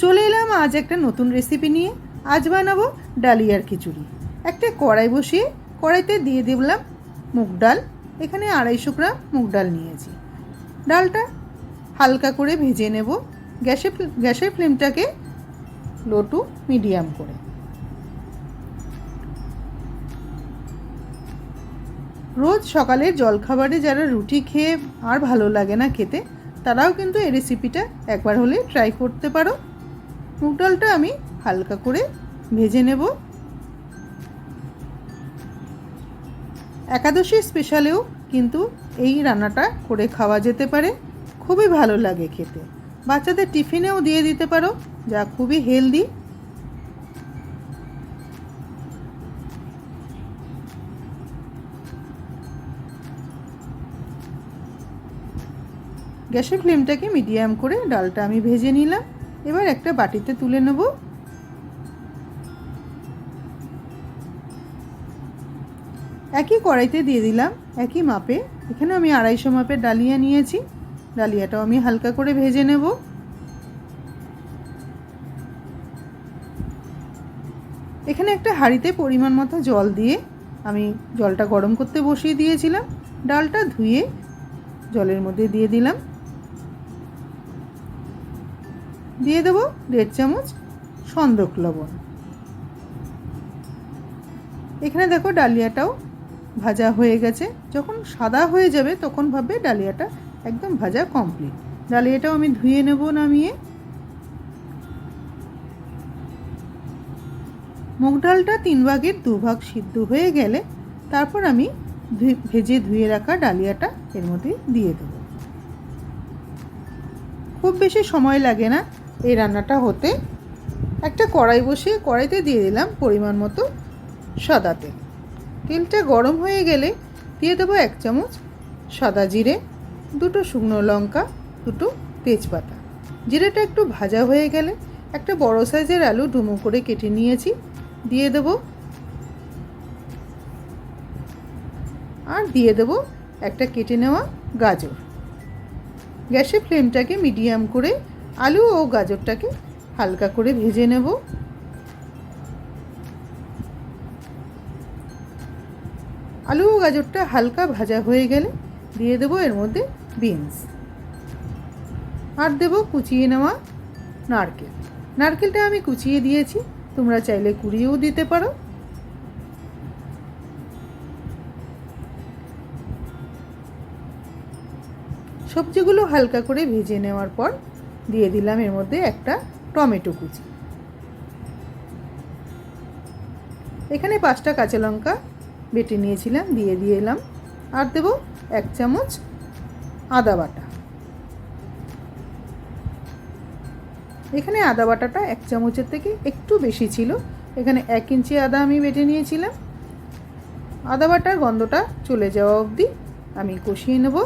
চলে এলাম আজ একটা নতুন রেসিপি নিয়ে। আজ বানাবো ডালিয়ার খিচুড়ি। একটা কড়াই বসিয়ে কড়াইতে দিয়ে দিলাম মুগ ডাল। এখানে আড়াইশো গ্রাম মুগ ডাল নিয়েছি। ডালটা হালকা করে ভেজে নেব। গ্যাসে গ্যাসের ফ্লেমটাকে লো টু মিডিয়াম করে। রোজ সকালে জলখাবারে যারা রুটি খেয়ে আর ভালো লাগে না খেতে, তারাও কিন্তু এই রেসিপিটা একবার হলে ট্রাই করতে পারো। মুগ ডালটা আমি হালকা করে ভেজে নেব। একাদশী স্পেশালেও কিন্তু এই রান্নাটা করে খাওয়া যেতে পারে। খুবই ভালো লাগে খেতে। বাচ্চাদের টিফিনেও দিয়ে দিতে পারো, যা খুবই হেলদি গ্যাসের ফ্লেমটাকে মিডিয়াম করে ডালটা আমি ভেজে নিলাম। এবার একটা বাটিতে তুলে নেব। একই কড়াইতে দিয়ে দিলাম, একই মাপে। এখানে আমি আড়াইশো মাপের ডালিয়া নিয়েছি। ডালিয়াটাও আমি হালকা করে ভেজে নেব। এখানে একটা হাঁড়িতে পরিমাণ মতো জল দিয়ে আমি জলটা গরম করতে বসিয়ে দিয়েছিলাম। ডালটা ধুয়ে জলের মধ্যে দিয়ে দিলাম। দিয়ে দেবো দেড় চামচ সন্দক লবণ। এখানে দেখো ডালিয়াটাও ভাজা হয়ে গেছে। যখন সাদা হয়ে যাবে, তখন ভাববে ডালিয়াটা একদম ভাজা কমপ্লিট ডালিয়াটাও আমি ধুয়ে নেব নামিয়ে। মুগ ডালটা তিন ভাগের দু ভাগ সিদ্ধ হয়ে গেলে তারপর আমি ভেজে ধুয়ে রাখা ডালিয়াটা এর মধ্যে দিয়ে দেব। খুব বেশি সময় লাগে না। এই রান্নাটা হতে একটা কড়াই বসিয়ে কড়াইতে দিয়ে দিলাম পরিমাণ মতো সাদা তেল। তেলটা গরম হয়ে গেলে দিয়ে দেবো এক চামচ সাদা জিরে, দুটো শুকনো লঙ্কা, দুটো তেজপাতা। জিরেটা একটু ভাজা হয়ে গেলে একটা বড় সাইজের আলু ডুমো করে কেটে নিয়েছি। দিয়ে দেবো আর দিয়ে দেবো একটা কেটে নেওয়া গাজর। গ্যাসের ফ্লেমটাকে মিডিয়াম করে আলু ও গাজরটাকে হালকা করে ভেজে নেব। আলু ও গাজরটা হালকা ভাজা হয়ে গেলে দিয়ে দেবো এর মধ্যে বিনস। আর দেবো কুচিয়ে নেওয়া নারকেল। নারকেলটা আমি কুচিয়ে দিয়েছি, তোমরা চাইলে কুড়িয়েও দিতে পারো। সবজিগুলো হালকা করে ভেজে নেওয়ার পর দিয়ে দিলাম এর মধ্যে একটা টমেটো কুচি। এখানে পাঁচটা কাঁচা লঙ্কা বেটে নিয়েছিলাম, দিয়ে দিয়ে এলাম। আর দেবো এক চামচ আদা বাটা। এখানে আদা বাটাটা এক চামচের থেকে একটু বেশি ছিল। এখানে এক ইঞ্চি আদা আমি বেটে নিয়েছিলাম। আদা বাটার গন্ধটা চলে যাওয়া অবধি আমি কষিয়ে নেব।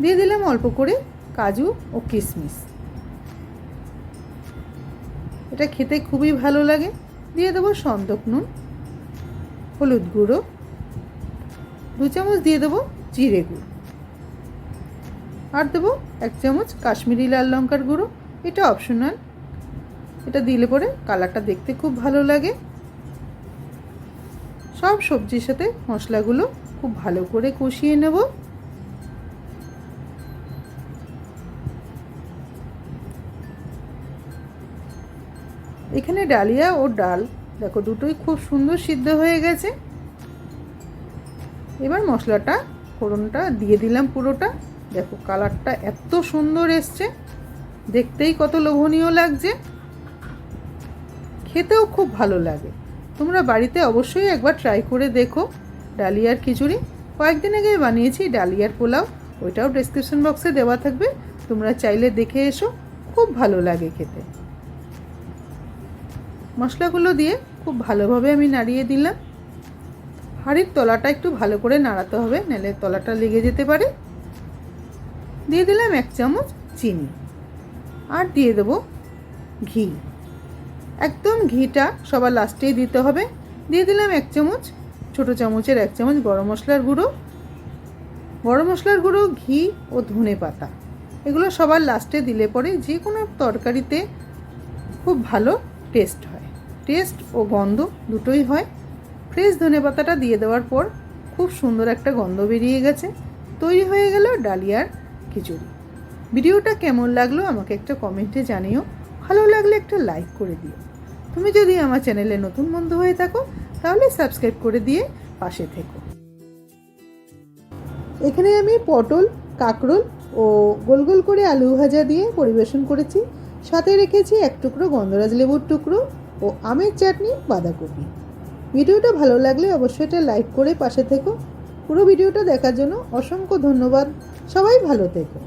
দিয়ে দিলাম অল্প করে কাজু ও কিশমিশ। এটা খেতে খুবই ভালো লাগে। দিয়ে দেবো সন্দক নুন, হলুদ গুঁড়ো, দু চামচ দিয়ে দেবো জিরে গুঁড়ো। আর দেবো এক চামচ কাশ্মীরি লাল লঙ্কার গুঁড়ো। এটা অপশনাল এটা দিলে পরে কালারটা দেখতে খুব ভালো লাগে। সব সবজির সাথে মশলাগুলো খুব ভালো করে কষিয়ে নেব। এখানে ডালিয়া ও ডাল। দেখো, দুটোই খুব সুন্দর সিদ্ধ হয়ে গেছে। এবার মশলাটা, ফোড়নটা দিয়ে দিলাম পুরোটা। দেখো, কালারটা এত সুন্দর এসছে। দেখতেই কত লোভনীয় লাগছে। খেতেও খুব ভালো লাগে। তোমরা বাড়িতে অবশ্যই একবার ট্রাই করে দেখো ডালিয়ার খিচুড়ি। কয়েকদিন আগে বানিয়েছি ডালিয়ার পোলাও। ওইটাও ডিসক্রিপশন বক্সে দেওয়া থাকবে। তোমরা চাইলে দেখে এসো। খুব ভালো লাগে খেতে। মশলাগুলো দিয়ে খুব ভালোভাবে আমি নাড়িয়ে দিলাম। হাঁড়ির তলাটা একটু ভালো করে নাড়াতে হবে, নাহলে তলাটা লেগে যেতে পারে। দিয়ে দিলাম এক চামচ চিনি আর দিয়ে দেবো ঘি। একদম ঘিটা সবার লাস্টেই দিতে হবে। দিয়ে দিলাম এক চামচ, ছোটো চামচের এক চামচ গরম মশলার গুঁড়ো। গরম মশলার গুঁড়ো, ঘি ও ধনে পাতা। এগুলো সবার লাস্টে দিলে পরে যে কোনো তরকারিতে খুব ভালো টেস্ট হয়। টেস্ট ও গন্ধ দুটোই হয়। ফ্রেশ ধনে পাতাটা দিয়ে দেওয়ার পর খুব সুন্দর একটা গন্ধ বেরিয়ে গেছে। তৈরি হয়ে গেল ডালিয়ার খিচুড়ি। ভিডিওটা কেমন লাগল আমাকে একটা কমেন্টে জানিও। ভালো লাগলে একটা লাইক করে দিও। তুমি যদি আমার চ্যানেলে নতুন বন্ধু হয়ে থাকো, তাহলে সাবস্ক্রাইব করে দিয়ে পাশে থেকো। এখানে আমি পটল, কাঁকরোল ও গোল গোল করে আলু ভাজা দিয়ে পরিবেশন করেছি। সাথে রেখেছি এক টুকরো গন্ধরাজ লেবুর টুকরো। ও আমের চাটনি, বাঁধাকপি। ভিডিওটা ভালো লাগলে অবশ্যই এটা লাইক করে পাশে থেকো। পুরো ভিডিওটা দেখার জন্য অসংখ্য ধন্যবাদ। সবাই ভালো থেকো।